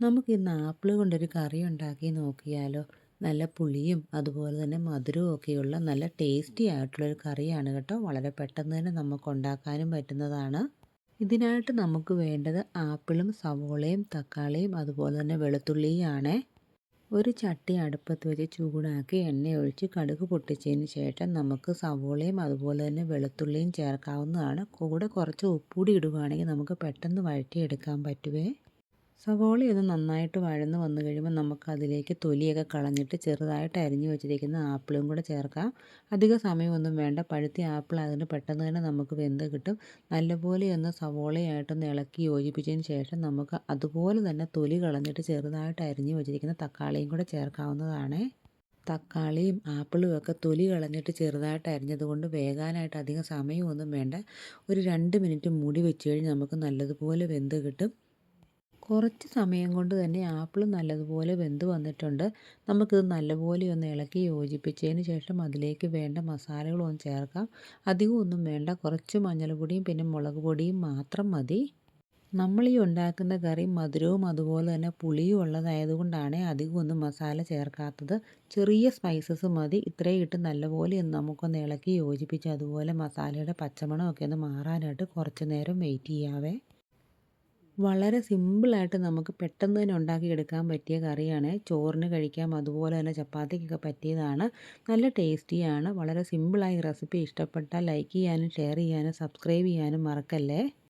നമുക്ക് ഇന്ന് ആപ്പിൾ കൊണ്ടൊരു കറി ഉണ്ടാക്കി നോക്കിയാലോ? നല്ല പുളിയും അതുപോലെ തന്നെ മധുരവും ഒക്കെയുള്ള നല്ല ടേസ്റ്റി ആയിട്ടുള്ളൊരു കറിയാണ് കേട്ടോ. വളരെ പെട്ടെന്ന് തന്നെ നമുക്ക് ഉണ്ടാക്കാനും പറ്റുന്നതാണ്. ഇതിനായിട്ട് നമുക്ക് വേണ്ടത് ആപ്പിളും സവോളയും തക്കാളിയും അതുപോലെ തന്നെ വെളുത്തുള്ളിയാണ് ഒരു ചട്ടി അടുപ്പത്ത് വെച്ച് ചൂടാക്കി എണ്ണ ഒഴിച്ച് കടുക് പൊട്ടിച്ചതിന് ശേഷം നമുക്ക് സവോളയും അതുപോലെ തന്നെ വെളുത്തുള്ളിയും ചേർക്കാവുന്നതാണ്. കൂടെ കുറച്ച് ഉപ്പൂടി ഇടുകയാണെങ്കിൽ നമുക്ക് പെട്ടെന്ന് വഴറ്റിയെടുക്കാൻ പറ്റുവേ. സവോള ഇത് നന്നായിട്ട് വഴന്ന് വന്നു കഴിയുമ്പോൾ നമുക്കതിലേക്ക് തൊലിയൊക്കെ കളഞ്ഞിട്ട് ചെറുതായിട്ട് അരിഞ്ഞു വെച്ചിരിക്കുന്ന ആപ്പിളും കൂടെ ചേർക്കാം. അധിക സമയമൊന്നും വേണ്ട. പഴുത്തി ആപ്പിൾ അതിന് പെട്ടെന്ന് തന്നെ നമുക്ക് വെന്ത് കിട്ടും. നല്ലപോലെ ഒന്ന് സവോളയായിട്ടൊന്ന് ഇളക്കി യോജിപ്പിച്ചതിന് ശേഷം നമുക്ക് അതുപോലെ തന്നെ തൊലി കളഞ്ഞിട്ട് ചെറുതായിട്ട് അരിഞ്ഞു വെച്ചിരിക്കുന്ന തക്കാളിയും കൂടെ ചേർക്കാവുന്നതാണ്. തക്കാളിയും ആപ്പിളും ഒക്കെ തൊലി കളഞ്ഞിട്ട് ചെറുതായിട്ട് അരിഞ്ഞതുകൊണ്ട് വേകാനായിട്ട് അധികം സമയമൊന്നും വേണ്ട. ഒരു രണ്ട് മിനിറ്റ് മൂടി വെച്ച് കഴിഞ്ഞ് നമുക്ക് നല്ലതുപോലെ വെന്ത് കിട്ടും. കുറച്ച് സമയം കൊണ്ട് തന്നെ ആപ്പിൾ നല്ലതുപോലെ വെന്ത് വന്നിട്ടുണ്ട്. നമുക്കിത് നല്ലപോലെ ഒന്ന് ഇളക്കി യോജിപ്പിച്ചതിന് ശേഷം അതിലേക്ക് വേണ്ട മസാലകളൊന്നും ചേർക്കാം. അധികം ഒന്നും വേണ്ട കുറച്ച് മഞ്ഞൾപ്പൊടിയും പിന്നെ മുളക് പൊടിയും മാത്രം മതി. നമ്മൾ ഈ ഉണ്ടാക്കുന്ന കറി മധുരവും അതുപോലെ തന്നെ പുളിയും ഉള്ളതായതുകൊണ്ടാണ് അധികം ഒന്നും മസാല ചേർക്കാത്തത്. ചെറിയ സ്പൈസസ് മതി. ഇത്രയും ഇട്ട് നല്ലപോലെ ഒന്ന് നമുക്കൊന്ന് ഇളക്കി യോജിപ്പിച്ച് അതുപോലെ മസാലയുടെ പച്ചമണമൊക്കെ ഒന്ന് മാറാനായിട്ട് കുറച്ച് നേരം വെയിറ്റ് ചെയ്യാവേ. വളരെ സിമ്പിളായിട്ട് നമുക്ക് പെട്ടെന്ന് തന്നെ ഉണ്ടാക്കിയെടുക്കാൻ പറ്റിയ കറിയാണ്. ചോറിന് കഴിക്കാം അതുപോലെ തന്നെ ചപ്പാത്തിക്കൊക്കെ പറ്റിയതാണ്. നല്ല ടേസ്റ്റിയാണ്. വളരെ സിമ്പിളായി റെസിപ്പി. ഇഷ്ടപ്പെട്ടാൽ ലൈക്ക് ചെയ്യാനും ഷെയർ ചെയ്യാനും സബ്സ്ക്രൈബ് ചെയ്യാനും മറക്കല്ലേ?